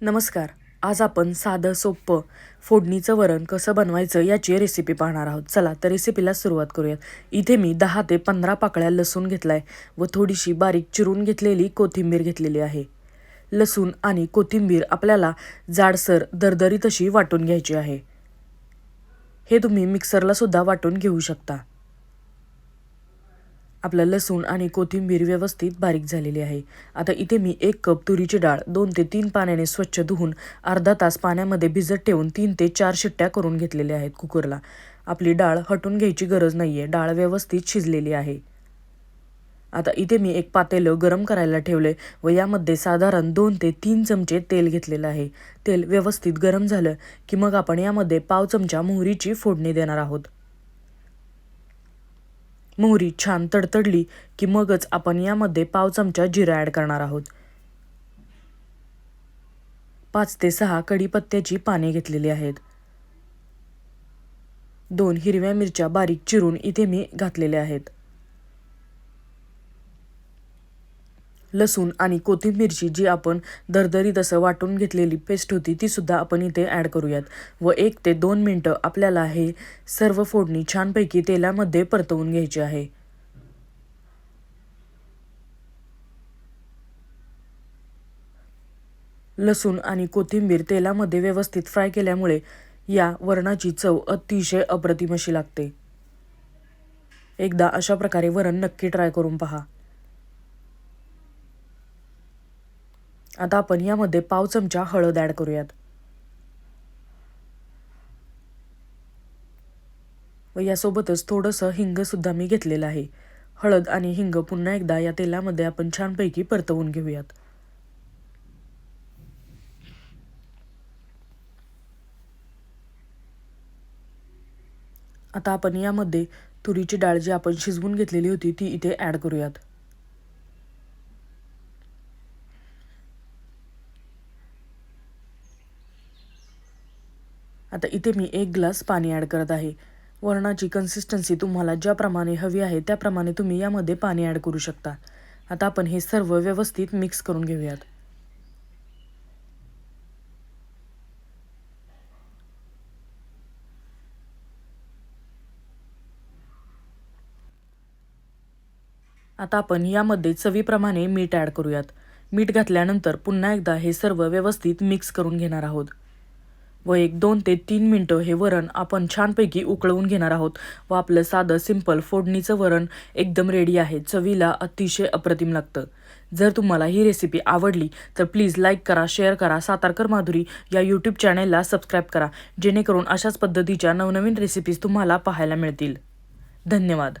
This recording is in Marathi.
नमस्कार. आज आपण साधं सोपं फोडणीचं वरण कसं बनवायचं याची रेसिपी पाहणार आहोत. चला तर रेसिपीला सुरुवात करूयात. इथे मी दहा ते पंधरा पाकळ्या लसूण घेतला आहे व थोडीशी बारीक चिरून घेतलेली कोथिंबीर घेतलेली आहे. लसूण आणि कोथिंबीर आपल्याला जाडसर दरदरीत अशी वाटून घ्यायची आहे. हे तुम्ही मिक्सरला सुद्धा वाटून घेऊ शकता. आपलं लसूण आणि कोथिंबीर व्यवस्थित बारीक झालेली आहे. आता इथे मी एक कप तुरीची डाळ दोन ते तीन पाण्याने स्वच्छ धुवून अर्धा तास पाण्यामध्ये भिजत ठेवून तीन ते चार शिट्ट्या करून घेतलेल्या आहेत कुकरला. आपली डाळ हटून घ्यायची गरज नाही आहे डाळ व्यवस्थित शिजलेली आहे. आता इथे मी एक पातेलं गरम करायला ठेवले व यामध्ये साधारण दोन ते तीन चमचे तेल घेतलेलं आहे. तेल व्यवस्थित गरम झालं की मग आपण यामध्ये पाव चमचा मोहरीची फोडणी देणार आहोत. मोहरी छान तडतडली की मगच आपण यामध्ये पाव चमचा जिरा ॲड करणार आहोत. पाच ते सहा कढीपत्त्याची पाने घेतलेली आहेत. दोन हिरव्या मिरच्या बारीक चिरून इथे मी घातलेल्या आहेत. लसूण आणि कोथिंबीरची जी आपण दरदरीत असं वाटून घेतलेली पेस्ट होती ती सुद्धा आपण इथे ॲड करूयात. व एक ते दोन मिनटं आपल्याला हे सर्व फोडणी छानपैकी तेलामध्ये परतवून घ्यायची आहे. लसूण आणि कोथिंबीर तेलामध्ये व्यवस्थित फ्राय केल्यामुळे या वरणाची चव अतिशय अप्रतिम अशी लागते. एकदा अशा प्रकारे वरण नक्की ट्राय करून पहा. आता आपण यामध्ये पाव चमचा हळद ॲड करूयात. व यासोबतच थोडंसं हिंगसुद्धा मी घेतलेलं आहे. हळद आणि हिंग पुन्हा एकदा या तेलामध्ये आपण छानपैकी परतवून घेऊयात. आता आपण यामध्ये तुरीची डाळ जी आपण शिजवून घेतलेली होती ती इथे ॲड करूयात. आता इथे मी एक ग्लास पाणी ॲड करत आहे. वरणाची कन्सिस्टन्सी तुम्हाला ज्याप्रमाणे हवी आहे त्याप्रमाणे तुम्ही यामध्ये पाणी ॲड करू शकता. आता आपण हे सर्व व्यवस्थित मिक्स करून घेऊयात. आता आपण यामध्ये चवीप्रमाणे मीठ ॲड करूयात. मीठ घातल्यानंतर पुन्हा एकदा हे सर्व व्यवस्थित मिक्स करून घेणार आहोत. व एक दोन ते तीन मिनटं हे वरण आपण छानपैकी उकळवून घेणार आहोत. व आपलं साधं सिंपल फोडणीचं वरण एकदम रेडी आहे. चवीला अतिशय अप्रतिम लागतं. जर तुम्हाला ही रेसिपी आवडली तर प्लीज लाईक करा शेअर करा. सातारकर माधुरी या यूट्यूब चॅनेलला सबस्क्राईब करा. जेणेकरून अशाच पद्धतीच्या नवनवीन रेसिपीज तुम्हाला पाहायला मिळतील. धन्यवाद.